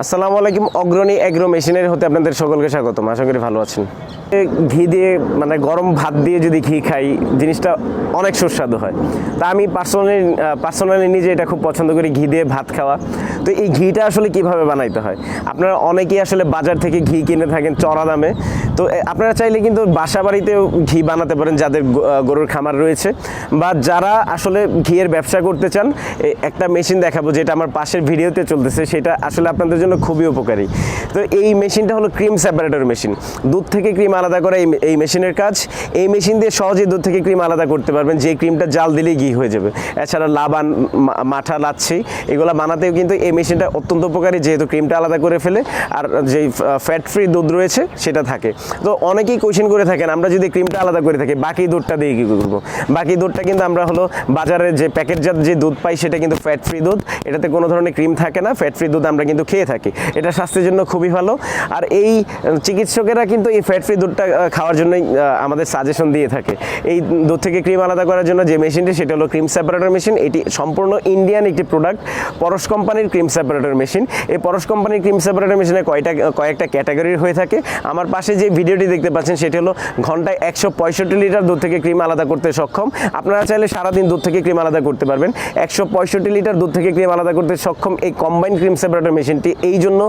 আসসালামু আলাইকুম, অগ্রণী এগ্রো মেশিনের হতে আপনাদের সকলকে স্বাগতম। আশা করি ভালো আছেন। ঘি দিয়ে মানে গরম ভাত দিয়ে যদি ঘি খাই, জিনিসটা অনেক সুস্বাদু হয়। তা আমি পার্সোনালি পার্সোনালি নিজে এটা খুব পছন্দ করি, ঘি দিয়ে ভাত খাওয়া। তো এই ঘিটা আসলে কীভাবে বানাইতে হয়? আপনারা অনেকেই আসলে বাজার থেকে ঘি কিনে থাকেন চড়া দামে। তো আপনারা চাইলে কিন্তু বাসা বাড়িতেও ঘি বানাতে পারেন যাদের গরুর খামার রয়েছে। বা যারা আসলে ঘিয়ের ব্যবসা করতে চান একটা মেশিন দেখাবো যেটা আমার পাশের ভিডিওতে চলতেছে, সেটা আসলে আপনাদের জন্য খুবই উপকারী। তো এই মেশিনটা হলো ক্রিম সেপারেটর মেশিন। দুধ থেকে ক্রিম আলাদা করা এই মেশিনের কাজ। এই মেশিন দিয়ে সহজেই দুধ থেকে ক্রিম আলাদা করতে পারবেন যে ক্রিমটা জাল দিলেই ঘি হয়ে যাবে। এছাড়া লাবান মাঠা লাচ্ছি, এগুলো বানাতেও কিন্তু এই মেশিনটা অত্যন্ত উপকারী, যেহেতু ক্রিমটা আলাদা করে ফেলে আর যেই ফ্যাট ফ্রি দুধ রয়েছে সেটা থাকে। তো অনেকেই কোয়েশ্চেন করে থাকেন, আমরা যদি ক্রিমটা আলাদা করে থাকি, বাকি দুধটা দিয়ে কী করব? বাকি দুধটা কিন্তু আমরা হলো বাজারে যে প্যাকেটজাত যে দুধ পাই, সেটা কিন্তু ফ্যাট ফ্রি দুধ। এটাতে কোনো ধরনের ক্রিম থাকে না ফ্যাট ফ্রি দুধ আমরা কিন্তু খেয়ে থাকি। এটা স্বাস্থ্যের জন্য খুবই ভালো। আর এই চিকিৎসকেরা কিন্তু এই ফ্যাট ফ্রি দুধটা খাওয়ার জন্যই আমাদের সাজেশন দিয়ে থাকে। এই দুধ থেকে ক্রিম আলাদা করার জন্য যে মেশিনটি সেটা হলো ক্রিম সেপারেটর মেশিন এটি সম্পূর্ণ ইন্ডিয়ান একটি প্রোডাক্ট পরশ কোম্পানির ক্রিম সেপারেটর মেশিন। এই পরশ কোম্পানির ক্রিম সেপারেটর মেশিনে কয়টা, কয়েকটা ক্যাটাগরির হয়ে থাকে। আমার পাশে যে ভিডিওটি দেখতে পাচ্ছেন, সেটি হলো ঘন্টায় একশো পঁয়ষট্টি লিটার দুধ থেকে ক্রিম আলাদা করতে সক্ষম। আপনারা চাইলে সারাদিন দুধ থেকে ক্রিম আলাদা করতে পারবেন। একশো পঁয়ষট্টি লিটার দুধ থেকে ক্রিম আলাদা করতে সক্ষম এই কম্বাইন ক্রিম সেপারেটর মেশিনটি। এই জন্য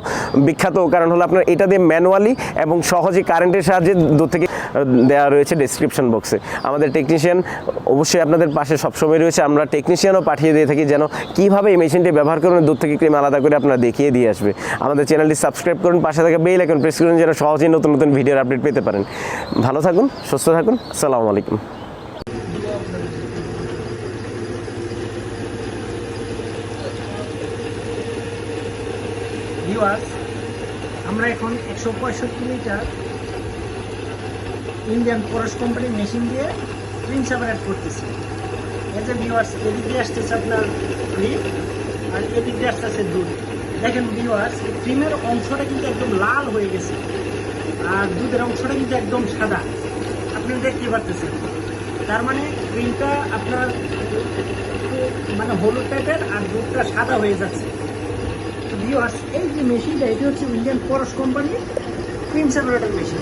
বিখ্যাত কারণ হলো আপনার এটা দিয়ে ম্যানুয়ালি এবং সহজে কারেন্টের সাহায্যে দুধ থেকে দেওয়া রয়েছে ডেসক্রিপশন বক্সে আমাদের টেকনিশিয়ান অবশ্যই আপনাদের পাশে সবসময় রয়েছে। আমরা টেকনিশিয়ানও পাঠিয়ে দিয়ে থাকি যেন কীভাবে এই মেশিনটি ব্যবহার করুন দুধ থেকে ক্রিম আলাদা করে আপনারা দেখিয়ে দিয়ে আসবে। আমাদের চ্যানেলটি সাবস্ক্রাইব করুন, পাশে থাকা বেল আইকন প্রেস করুন যেন সহজেই নতুন নতুন ভিডিওর আপডেট পেতে পারেন। ভালো থাকুন, সুস্থ থাকুন, আসসালামু আলাইকুম। আমরা এখন একশো পঁয়ষট্টি লিটার ইন্ডিয়ান পরশ কোম্পানির মেশিন দিয়ে ক্রিম সেপারেট করতেছি। যে ভিউয়ার্স এদিক আসতেছে আপনার এদিক দিয়ে আসতেছে দুধ দেখেন ভিউয়ার্স ক্রিমের অংশটা কিন্তু একদম লাল হয়ে গেছে আর দুধের অংশটা কিন্তু একদম সাদা। আপনি দেখতে পারতেছেন। তার মানে ক্রিমটা আপনার মানে হলুদ টাইপের আর দুধটা সাদা হয়ে যাচ্ছে। ভিউয়ার্স এই যে মেশিনটা এটি হচ্ছে ইন্ডিয়ান পরশ কোম্পানির ক্রিম সেপারেটর মেশিন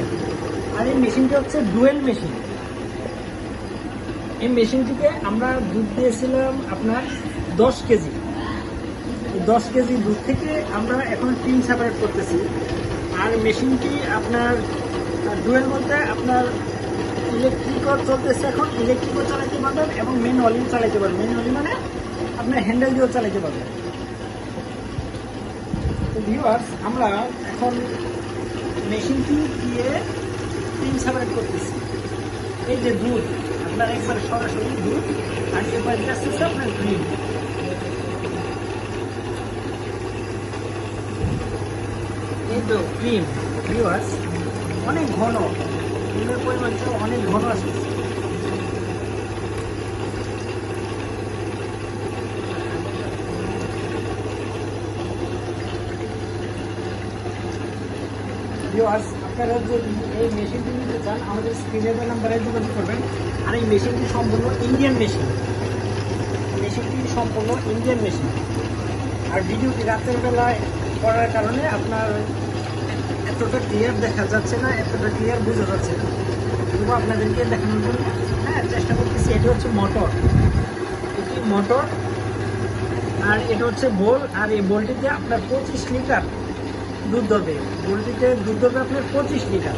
আর এই মেশিনটা হচ্ছে ডুয়েল মেশিন এই মেশিনটিকে আমরা দুধ দিয়েছিলাম আপনার দশ কেজি। দশ কেজি দুধ থেকে আমরা এখন ক্রিম সেপারেট করতেছি। আর মেশিনটি আপনার ডুয়েল বলতে আপনার ইলেকট্রিকও চলতেছে এখন। ইলেকট্রিকও চালাতে পারবেন এবং ম্যানুয়ালিও চালাতে পারবেন। ম্যানুয়ালি মানে আপনার হ্যান্ডেল দিয়েও চালাতে পারবেন। তো ভিউয়ার্স আমরা এখন মেশিনটি দিয়ে ক্রিম সেপারেট করতেছি। এই যে দুধ, আপনার একবার সরাসরি দুধ, আর এবার আসতেছে আপনার এই তো ক্রিম, ভিউয়ার্স, অনেক ঘন। ক্রিমের পরিমাণটা অনেক ঘন আসতেছে ভিউয়ার্স, আপনারা যদি এই মেশিনটি নিতে চান, আমাদের স্ক্রিনে দেওয়া নাম্বারে যোগাযোগ করবেন। আর এই মেশিনটি সম্পূর্ণ ইন্ডিয়ান মেশিন মেশিনটি সম্পূর্ণ ইন্ডিয়ান মেশিন আর ভিডিওটি রাতের বেলায় করার কারণে আপনার এতটা ক্লিয়ার দেখা যাচ্ছে না, এতটা ক্লিয়ার বোঝা যাচ্ছে না। তবু আপনাদেরকে দেখানোর জন্য হ্যাঁ চেষ্টা করতেছি। এটা হচ্ছে মোটর এটি মোটর আর এটা হচ্ছে বোল আর এই বোলটিতে আপনার পঁচিশ লিটার দুধ ধরবে বোলটিতে দুধ ধরবে আপনার পঁচিশ লিটার।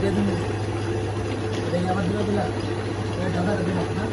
দিয়ে দিন। দিলা দিলা ঢাকা দিলা না